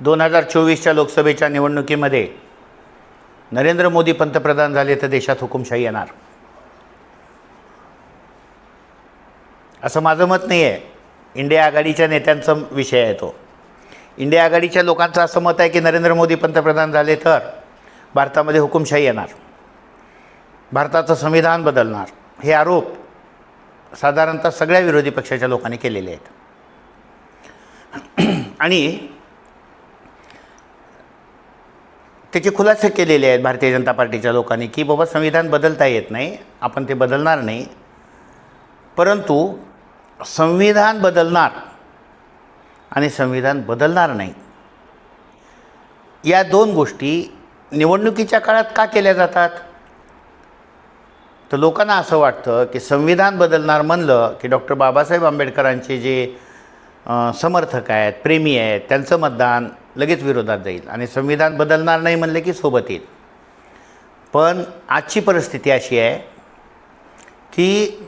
दोन हजार चोवीसच्या लोकसभेच्या निवडणुकीमध्ये नरेंद्र मोदी पंतप्रधान झाले तर देशात हुकुमशाही येणार. असं माझं मत नाही आहे इंडिया आघाडीच्या नेत्यांचा विषय आहे तो. इंडिया आघाडीच्या लोकांचं असं मत आहे की नरेंद्र मोदी पंतप्रधान झाले तर भारतामध्ये हुकुमशाही येणार. भारताचं संविधान बदलणार. हे आरोप साधारणतः सगळ्या विरोधी पक्षाच्या लोकांनी केलेले आहेत. आणि त्याचे खुलासे केलेले आहेत भारतीय जनता पार्टीच्या लोकांनी की बाबा संविधान बदलता येत नाही आपण ते बदलणार नाही. परंतु संविधान बदलणार आणि संविधान बदलणार नाही. या दोन गोष्टी निवडणुकीच्या काळात का केल्या जातात? तर लोकांना असं वाटतं की संविधान बदलणार म्हणलं की डॉक्टर बाबासाहेब आंबेडकरांचे जे समर्थक आहेत प्रेमी आहेत त्यांचं मतदान लगेच विरोधात जाईल आणि संविधान बदलणार नाही म्हणले की सोबत येईल. पण आजची परिस्थिती अशी आहे की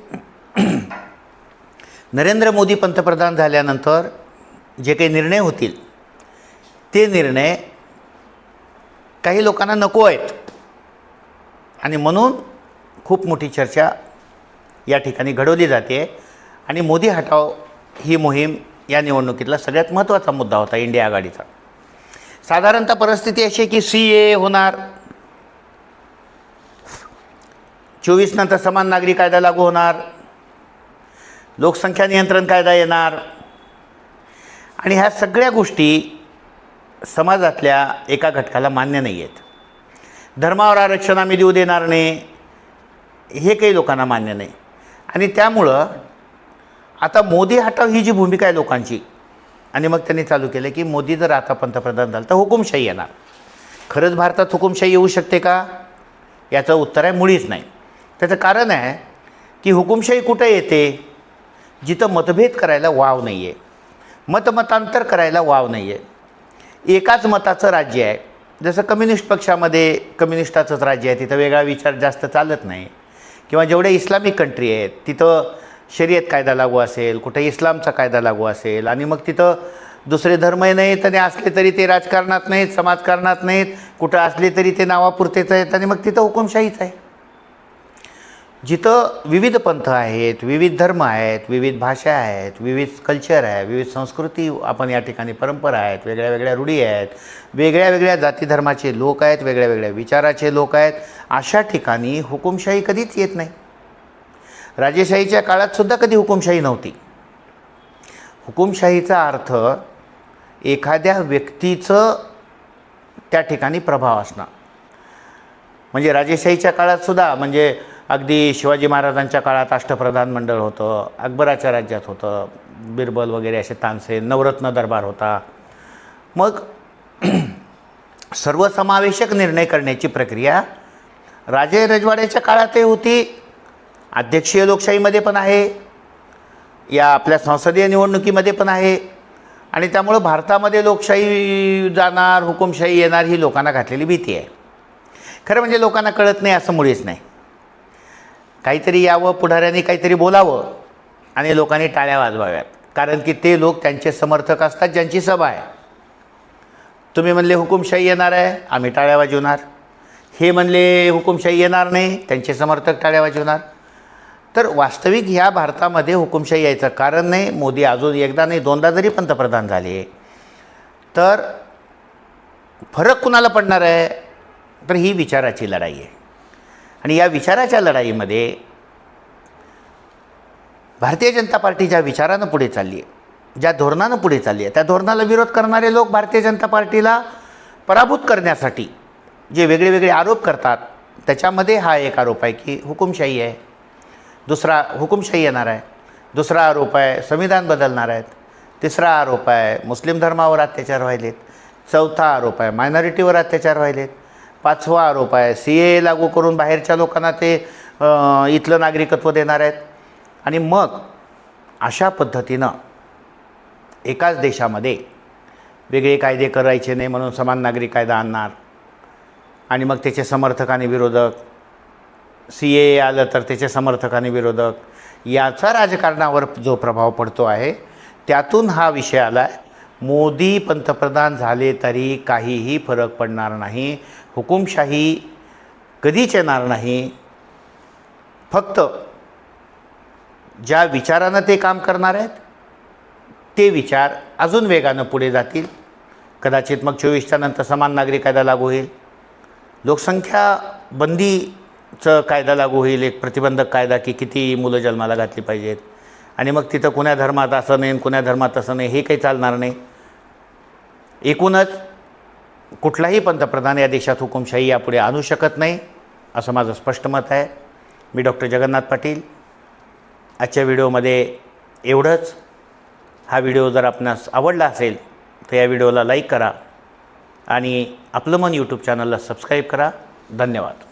नरेंद्र मोदी पंतप्रधान झाल्यानंतर जे काही निर्णय होतील ते निर्णय काही लोकांना नको आहेत. आणि म्हणून खूप मोठी चर्चा या ठिकाणी घडवली जाते आणि मोदी हटाव ही मोहीम या निवडणुकीतला सगळ्यात महत्त्वाचा मुद्दा होता इंडिया आघाडीचा. साधारणतः परिस्थिती अशी आहे की सी ए होणार. चोवीस नंतर समान नागरी कायदा लागू होणार. लोकसंख्या नियंत्रण कायदा येणार. आणि ह्या सगळ्या गोष्टी समाजातल्या एका घटकाला मान्य नाही आहेत धर्मावर आरक्षण आम्ही देऊ देणार नाही. हे काही लोकांना मान्य नाही. आणि त्यामुळं आता मोदी हटाव ही जी भूमिका आहे लोकांची आणि मग त्यांनी चालू केलं की मोदी जर आता पंतप्रधान झाला तर हुकुमशाही येणार. खरंच भारतात हुकुमशाही येऊ शकते का? याचं उत्तर आहे मुळीच नाही. त्याचं कारण आहे की हुकुमशाही कुठं येते? जिथं मतभेद करायला वाव नाही आहे मतमतांतर करायला वाव नाही आहे एकाच मताचं राज्य आहे. जसं कम्युनिस्ट पक्षामध्ये कम्युनिस्टाचंच राज्य आहे. तिथं वेगळा विचार जास्त चालत नाही. किंवा जेवढे इस्लामिक कंट्री आहेत तिथं शर्यत कायदा लागू असेल कुठे इस्लामचा कायदा लागू असेल आणि मग तिथं दुसरे धर्मही नाहीत आणि असले तरी ते राजकारणात नाहीत समाजकारणात नाहीत कुठं असले तरी ते नावापुरतेच आहेत आणि मग तिथं हुकुमशाहीच आहे. जिथं विविध पंथ आहेत विविध धर्म आहेत विविध भाषा आहेत विविध कल्चर आहे विविध संस्कृती आपण या ठिकाणी परंपरा आहेत वेगळ्या वेगळ्या रूढी आहेत वेगळ्या वेगळ्या जाती धर्माचे लोक आहेत वेगळ्या वेगळ्या विचाराचे लोक आहेत अशा ठिकाणी हुकुमशाही कधीच येत नाही. राजेशाहीच्या काळातसुद्धा कधी हुकुमशाही नव्हती. हुकुमशाहीचा अर्थ एखाद्या व्यक्तीचं त्या ठिकाणी प्रभाव असणं. म्हणजे राजेशाहीच्या काळातसुद्धा म्हणजे अगदी शिवाजी महाराजांच्या काळात अष्टप्रधान मंडळ होतं अकबराच्या राज्यात होतं बिरबल वगैरे असे तानसेन नवरत्न दरबार होता. मग सर्वसमावेशक निर्णय करण्याची प्रक्रिया राजे रजवाड्याच्या काळातही होती. अध्यक्षीय लोकशाहीमध्ये पण आहे या आपल्या संसदीय निवडणुकीमध्ये पण आहे आणि त्यामुळं भारतामध्ये लोकशाही जाणार हुकुमशाही येणार ही लोकांना घातलेली भीती आहे. खरं म्हणजे लोकांना कळत नाही असं मुळीच नाही. काहीतरी यावं पुढाऱ्यांनी काहीतरी बोलावं आणि लोकांनी टाळ्या वाजवाव्यात. कारण की ते लोक त्यांचे समर्थक असतात ज्यांची सभा आहे. तुम्ही म्हणले हुकुमशाही येणार आहे आम्ही टाळ्या वाजवणार. हे म्हणले हुकुमशाही येणार नाही त्यांचे समर्थक टाळ्या वाजवणार. तर वास्तविक ह्या भारतामध्ये हुकुमशाही यायचं कारण नाही. मोदी अजून एकदा नाही दोनदा जरी पंतप्रधान झाले तर फरक कुणाला पडणार आहे? तर ही विचाराची लढाई आहे. आणि या विचाराच्या लढाईमध्ये भारतीय जनता पार्टी ज्या विचारानं पुढे चालली आहे. ज्या धोरणानं पुढे चालली आहे त्या धोरणाला विरोध करणारे लोक भारतीय जनता पार्टीला पराभूत करण्यासाठी जे वेगळे वेगळे आरोप करतात त्याच्यामध्ये हा एक आरोप आहे की हुकुमशाही आहे. दुसरा हुकुमशाही येणार आहे. दुसरा आरोप आहे संविधान बदलणार आहेत. तिसरा आरोप आहे मुस्लिम धर्मावर अत्याचार व्हायलेत. चौथा आरोप आहे मायनॉरिटीवर अत्याचार व्हायलेत. पाचवा आरोप आहे सी ए लागू करून बाहेरच्या लोकांना ते इथलं नागरिकत्व देणार आहेत. आणि मग अशा पद्धतीनं एकाच देशामध्ये वेगळे कायदे करायचे नाही म्हणून समान नागरिक कायदा आणणार. आणि मग त्याचे समर्थक आणि विरोधक सी ए आलं तर त्याचे समर्थक आणि विरोधक याचा राजकारणावर जो प्रभाव पडतो आहे त्यातून हा विषय आला आहे मोदी पंतप्रधान झाले तरी काहीही फरक पडणार नाही हुकुमशाही कधीच येणार नाही. फक्त ज्या विचारानं ते काम करणार आहेत ते विचार अजून वेगानं पुढे जातील. कदाचित मग चोवीसच्या नंतर समान नागरी कायदा लागू होईल. लोकसंख्या बंदी चं कायदा लागू होईल एक प्रतिबंधक कायदा की किती मुलं जन्माला घातली पाहिजेत. आणि मग तिथं कुण्या धर्मात असं नाही कुण्या धर्मात असं नाही हे काही चालणार नाही. एकूणच कुठलाही पंतप्रधान या देशात हुकुमशाही यापुढे आणू शकत नाही असं माझं स्पष्ट मत आहे. मी डॉक्टर जगन्नाथ पाटील. आजच्या व्हिडिओमध्ये एवढंच. हा व्हिडिओ जर आपणास आवडला असेल तर या व्हिडिओला लाईक करा आणि आपलं मन यूट्यूब चॅनलला सबस्क्राईब करा. धन्यवाद.